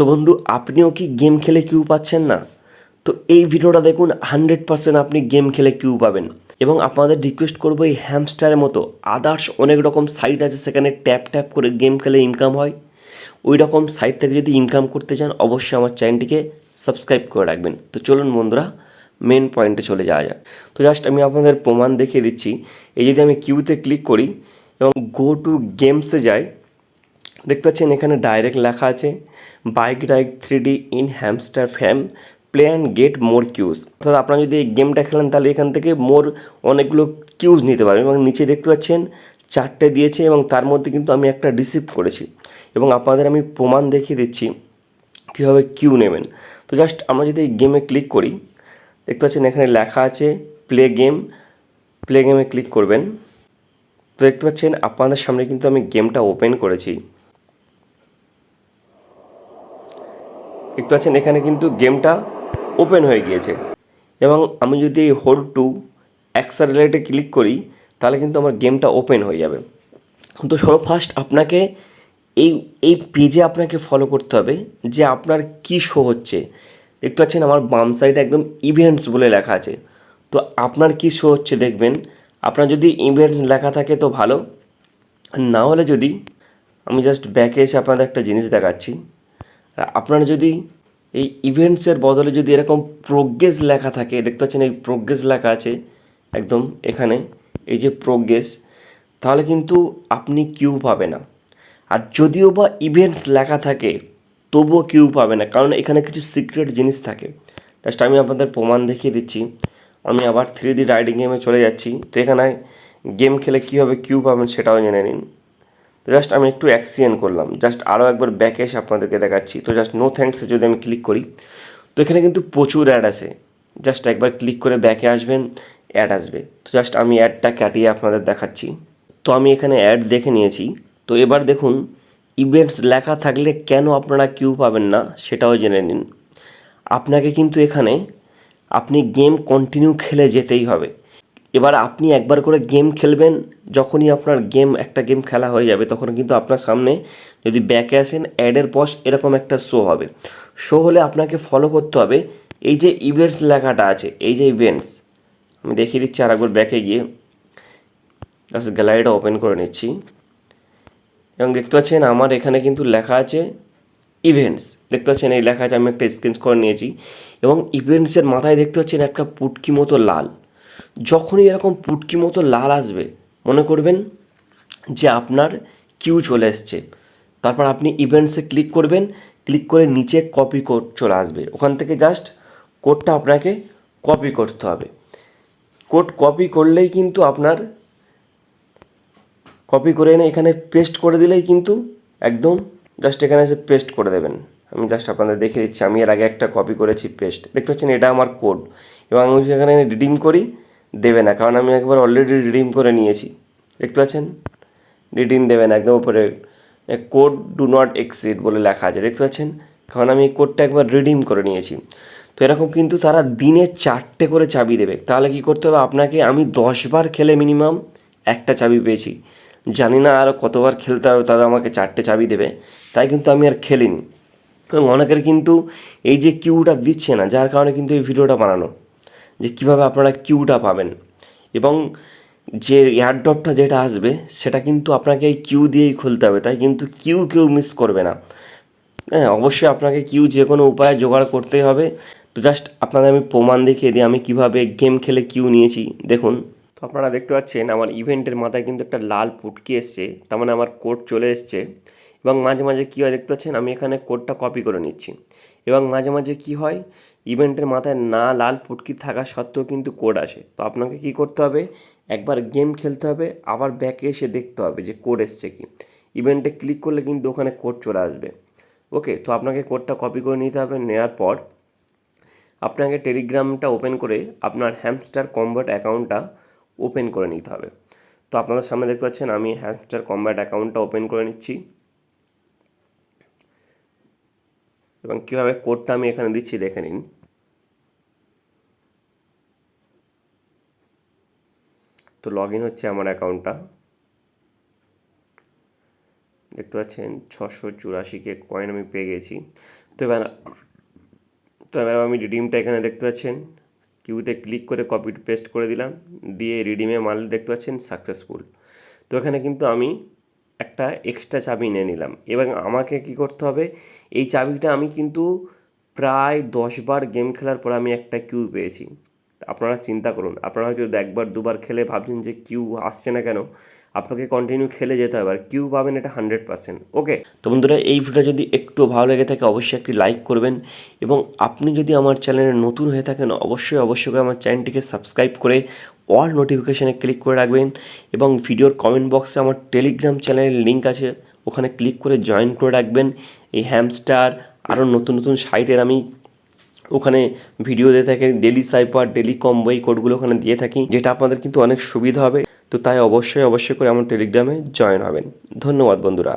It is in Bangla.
তো বন্ধু, আপনিও কি গেম খেলে কিউ পাচ্ছেন না? তো এই ভিডিওটা দেখুন, হান্ড্রেড পার্সেন্ট আপনি গেম খেলে কিউ পাবেন। এবং আপনাদের রিকোয়েস্ট করব, এই হ্যামস্টারের মতো আদার্স অনেক রকম সাইট আছে সেখানে ট্যাপ ট্যাপ করে গেম খেলে ইনকাম হয়। ওই রকম সাইট থেকে যদি ইনকাম করতে চান, অবশ্যই আমার চ্যানেলটিকে সাবস্ক্রাইব করে রাখবেন। তো চলুন বন্ধুরা, মেন পয়েন্টে চলে যাওয়া যাক। তো জাস্ট আমি আপনাদের প্রমাণ দেখিয়ে দিচ্ছি। এই যদি আমি কিউতে ক্লিক করি এবং গো টু গেমসে যাই, দেখতে পাচ্ছেন এখানে ডাইরেক্ট লেখা আছে। Bike dyke three D in hamster fam, play and get more Qs. অর্থাৎ আপনারা যদি এই গেমটা খেলেন, তাহলে এখান থেকে মোর অনেকগুলো কিউজ নিতে পারবেন এবং নিচে দেখতে পাচ্ছেন, চারটে দিয়েছে এবং তার মধ্যে কিন্তু আমি একটা রিসিভ করেছি। এবং আপনাদের আমি প্রমাণ দেখিয়ে দিচ্ছি কীভাবে কিউ নেবেন। তো জাস্ট আমরা যদি এই গেমে ক্লিক করি, দেখতে পাচ্ছেন এখানে লেখা আছে প্লে গেম। প্লে গেমে ক্লিক করবেন। তো দেখতে পাচ্ছেন, আপনাদের সামনে কিন্তু আমি গেমটা ওপেন করেছি। দেখতে পাচ্ছেন, এখানে কিন্তু গেমটা ওপেন হয়ে গিয়েছে। এবং আমি যদি এই হোল্ড টু অ্যাক্সারেলেটে ক্লিক করি, তাহলে কিন্তু আমার গেমটা ওপেন হয়ে যাবে। তো সর্ব ফার্স্ট আপনাকে এই এই পেজে আপনাকে ফলো করতে হবে যে আপনার কি শো হচ্ছে। দেখতে পাচ্ছেন, আমার বাম সাইডে একদম ইভেন্টস বলে লেখা আছে। তো আপনার কি শো হচ্ছে দেখবেন। আপনার যদি ইভেন্টস লেখা থাকে তো ভালো। না হলে যদি, আমি জাস্ট ব্যাকে এসে আপনাদের একটা জিনিস দেখাচ্ছি। আপনারা যদি এই ইভেন্টসের বদলে যদি এরকম প্রোগ্রেস লেখা থাকে, দেখতে পাচ্ছেন এই প্রোগ্রেস লেখা আছে একদম এখানে, এই যে প্রোগ্রেস তাহলে কিন্তু আপনি কিউ পাবে না। আর যদিও বা ইভেন্টস লেখা থাকে, তবুও কিউ পাবে না, কারণ এখানে কিছু সিক্রেট জিনিস থাকে। জাস্ট আমি আপনাদের প্রমাণ দেখিয়ে দিচ্ছি। আমি আবার থ্রি ডি রাইডিং গেমে চলে যাচ্ছি। তো এখানে গেম খেলে কীভাবে কিউ পাবেন সেটাও জেনে নিন। জাস্ট আমি একটু অ্যাক্সিয়েন্ট করলাম। জাস্ট আরও একবার ব্যাকে এসে আপনাদেরকে দেখাচ্ছি। তো জাস্ট নো থ্যাঙ্কসে যদি আমি ক্লিক করি, তো এখানে কিন্তু প্রচুর অ্যাড আছে। জাস্ট একবার ক্লিক করে ব্যাকে আসবেন অ্যাড আসবে। তো জাস্ট আমি অ্যাডটা কাটিয়ে আপনাদের দেখাচ্ছি। তো আমি এখানে অ্যাড দেখে নিয়েছি। তো এবার দেখুন ইভেন্টস লেখা থাকলে কেন আপনারা কিউ পাবেন না, সেটাও জেনে নিন। আপনাকে কিন্তু এখানে, আপনি গেম কন্টিনিউ খেলে যেতেই হবে। এবার আপনি একবার করে গেম খেলবেন, যখনই আপনার গেম, একটা গেম খেলা হয়ে যাবে, তখন কিন্তু আপনার সামনে যদি ব্যাকে আসেন অ্যাডের পর এরকম একটা শো হবে। শো হলে আপনাকে ফলো করতে হবে। এই যে ইভেন্টস লেখাটা আছে, এই যে ইভেন্টস আমি দেখিয়ে দিচ্ছি আর একবার ব্যাকে গিয়ে। জাস্ট গ্যালারিটা ওপেন করে নিচ্ছি। এবং দেখতে পাচ্ছেন আমার এখানে কিন্তু লেখা আছে ইভেন্টস দেখতে পাচ্ছেন এই লেখা আছে, আমি একটা স্ক্রিন করে নিয়েছি। এবং ইভেন্টসের মাথায় দেখতে পাচ্ছেন একটা পুটকি মতো লাল। যখনই এরকম পুটকি মতো লাল আসবে, মনে করবেন যে আপনার কিউ চলে এসছে। তারপর আপনি ইভেন্টসে ক্লিক করবেন ক্লিক করে নিচে কপি কোড চলে আসবে। ওখান থেকে জাস্ট কোডটা আপনাকে কপি করতে হবে। কোড কপি করলেই কিন্তু আপনার কপি করে এনে এখানে পেস্ট করে দিলেই কিন্তু একদম জাস্ট এখানে এসে পেস্ট করে দেবেন। আমি জাস্ট আপনাদের দেখিয়ে দিচ্ছি। আমি এর আগে একটা কপি করেছি পেস্ট দেখতে পাচ্ছেন এটা আমার কোড এবং আমি সেখানে রিডিম করি দেবে না, কারণ আমি একবার অলরেডি রিডিম করে নিয়েছি। দেখতে পাচ্ছেন? রিডিম দেবে না, একদম উপরে। কোড ডু নট এক্সিড বলে লেখা আছে, দেখতে পাচ্ছেন? কারণ আমি এই কোডটা একবার রিডিম করে নিয়েছি। তো এরকম কিন্তু তারা দিনে চারটে করে চাবি দেবে। তাহলে কি করতে হবে? আপনাকে আমি দশবার খেলে মিনিমাম একটা চাবি পেয়েছি। জানি না আরও কতবার খেলতে হবে, তবে আমাকে চারটে চাবি দেবে। তাই কিন্তু আমি আর খেলিনি। এবং অনেকের কিন্তু এই যে কিউটা দিচ্ছে না, যার কারণে কিন্তু এই ভিডিওটা বানানো। যে কীভাবে আপনারা কিউটা পাবেন। এবং যে এয়ারড্রপটা যেটা আসবে, সেটা কিন্তু আপনাকে এই কিউ দিয়েই খুলতে হবে। তাই কিন্তু কিউ কেউ মিস করবে না। হ্যাঁ অবশ্যই আপনাকে কিউ যে কোনো উপায়ে জোগাড় করতেই হবে। তো জাস্ট আপনাদের আমি প্রমাণ দেখিয়ে দিই, আমি কীভাবে গেম খেলে কিউ নিয়েছি। দেখুন। তো আপনারা দেখতে পাচ্ছেন, আমার ইভেন্টের মাথায় কিন্তু একটা লাল পুটকি এসছে। তার মানে আমার কোড চলে এসছে। এবং মাঝে মাঝে কী হয়, দেখতে পাচ্ছেন, আমি এখানে কোডটা কপি করে নিচ্ছি। এবং মাঝে মাঝে কী হয়, ইভেন্টের মাথায় না লাল পুটকি থাকা সত্ত্বেও কিন্তু কোড আসে। তো আপনাকে কি করতে হবে, একবার গেম খেলতে হবে, আবার ব্যাকে এসে দেখতে হবে যে কোড এসছে কি। ইভেন্টে ক্লিক করলে কিন্তু ওখানে কোড চলে আসবে। ওকে তো আপনাকে কোডটা কপি করে নিতে হবে নেওয়ার পর আপনাকে টেলিগ্রামটা ওপেন করে আপনার হ্যামস্টার কম্বাট অ্যাকাউন্টটা ওপেন করে নিতে হবে। তো আপনাদের সামনে দেখতে পাচ্ছেন, আমি হ্যামস্টার কম্বাট অ্যাকাউন্টটা ওপেন করে নিচ্ছি। এবং কীভাবে কোডটা আমি এখানে দিচ্ছি দেখে নিন। তো লগ ইন হচ্ছে আমার অ্যাকাউন্টটা দেখতে পাচ্ছেন, ছশো চুরাশিকে কয়েন আমি পেয়ে গেছি। তো এবার তো এবার আমি রিডিমটা এখানে দেখতে পাচ্ছেন। কিউতে ক্লিক করে কপি পেস্ট করে দিলাম। দিয়ে রিডিমে মারলে দেখতে পাচ্ছেন সাকসেসফুল তো এখানে কিন্তু আমি একটা এক্সট্রা চাবি নিয়ে নিলাম। এবং আমাকে কি করতে হবে, এই চাবিটা আমি কিন্তু প্রায় দশবার গেম খেলার পর আমি একটা কিউ পেয়েছি। আপনারা চিন্তা করুন, আপনারা হয়তো একবার, দুবার খেলে ভাবছেন যে কিউ আসছে না কেন, আপনাকে কন্টিনিউ খেলে যেতে হবে। আর কিউ পাবেন এটা হান্ড্রেড পার্সেন্ট ওকে তো বন্ধুরা, এই ভিডিওটা যদি একটু ভালো লেগে থাকে, অবশ্যই একটি লাইক করবেন। এবং আপনি যদি আমার চ্যানেলে নতুন হয়ে থাকেন, অবশ্যই অবশ্যই আমার চ্যানেলটিকে সাবস্ক্রাইব করে অল নোটিফিকেশানে ক্লিক করে রাখবেন এবং ভিডিওর কমেন্ট বক্সে আমার টেলিগ্রাম চ্যানেলের লিঙ্ক আছে, ওখানে ক্লিক করে জয়েন করে রাখবেন। এই হ্যামস্টার আরও নতুন নতুন সাইটের আমি ওখানে ভিডিও দিয়ে থাকি ডেলি সাইপার ডেলি কম্বো এই কোডগুলো ওখানে দিয়ে থাকি, যেটা আপনাদের কিন্তু অনেক সুবিধা হবে। তো তাই অবশ্যই অবশ্যই করে আমার টেলিগ্রামে জয়েন হবেন। ধন্যবাদ বন্ধুরা।